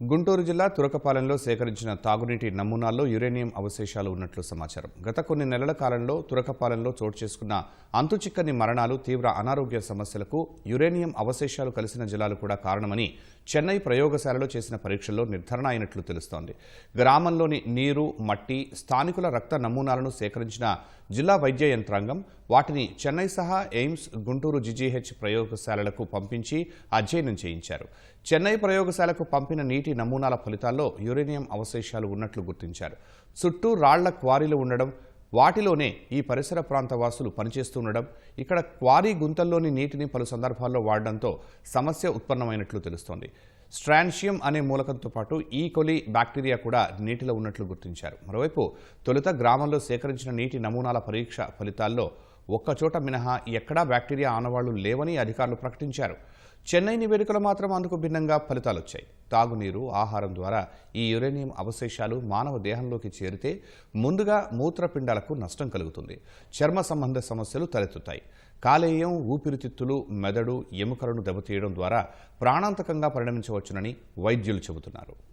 గుంటూరు జిల్లా తురకపాలెంలో సేకరించిన తాగునీటి నమూనాల్లో యురేనియం అవశేషాలు ఉన్నట్లు సమాచారం. గత కొన్ని నెలల కాలంలో తురకపాలెంలో చోటు చేసుకున్న అంతుచిక్కని మరణాలు తీవ్ర అనారోగ్య సమస్యలకు యురేనియం అవశేషాలు కలిసిన జలాలు కూడా కారణమని చెన్నై ప్రయోగశాలలో చేసిన పరీక్షల్లో నిర్ధారణ అయినట్లు తెలుస్తోంది. గ్రామంలోని నీరు మట్టి స్థానికుల రక్త నమూనాలను సేకరించిన జిల్లా వైద్య యంత్రాంగం వాటిని చెన్నై సహా ఎయిమ్స్ గుంటూరు జీజీహెచ్ ప్రయోగశాలలకు పంపించి అధ్యయనం చేయించారు. చెన్నై ప్రయోగశాలకు పంపిన నీటి నమూనాల ఫలితాల్లో యురేనియం అవశేషాలు ఉన్నట్లు గుర్తించారు. చుట్టూ రాళ్ళ క్వారీలు ఉండడం వాటిలోనే ఈ పరిసర ప్రాంత వాసులు పనిచేస్తుండడం ఇక్కడ క్వారీ గుంతల్లోని నీటిని పలు సందర్భాల్లో వాడడంతో సమస్య ఉత్పన్నమైనట్లు తెలుస్తోంది. స్ట్రాన్షియం అనే మూలకంతో పాటు ఈ కొలి బ్యాక్టీరియా కూడా నీటిలో ఉన్నట్లు గుర్తించారు. మరోవైపు తొలుత గ్రామంలో సేకరించిన నీటి నమూనాల పరీక్ష ఫలితాల్లో ఒక్కచోట మినహా ఎక్కడా బ్యాక్టీరియా ఆనవాళ్ళు లేవని అధికారులు ప్రకటించారు. చెన్నై నివేదికలు మాత్రం అందుకు భిన్నంగా ఫలితాలు వచ్చాయి తాగునీరు ఆహారం ద్వారా ఈ యురేనియం అవశేషాలు మానవ దేహంలోకి చేరితే ముందుగా మూత్రపిండాలకు నష్టం కలుగుతుంది. చర్మ సంబంధ సమస్యలు తలెత్తుతాయి. కాలేయం ఊపిరితిత్తులు మెదడు ఎముకలను దెబ్బతీయడం ద్వారా ప్రాణాంతకంగా పరిణమించవచ్చునని వైద్యులు చెబుతున్నారు.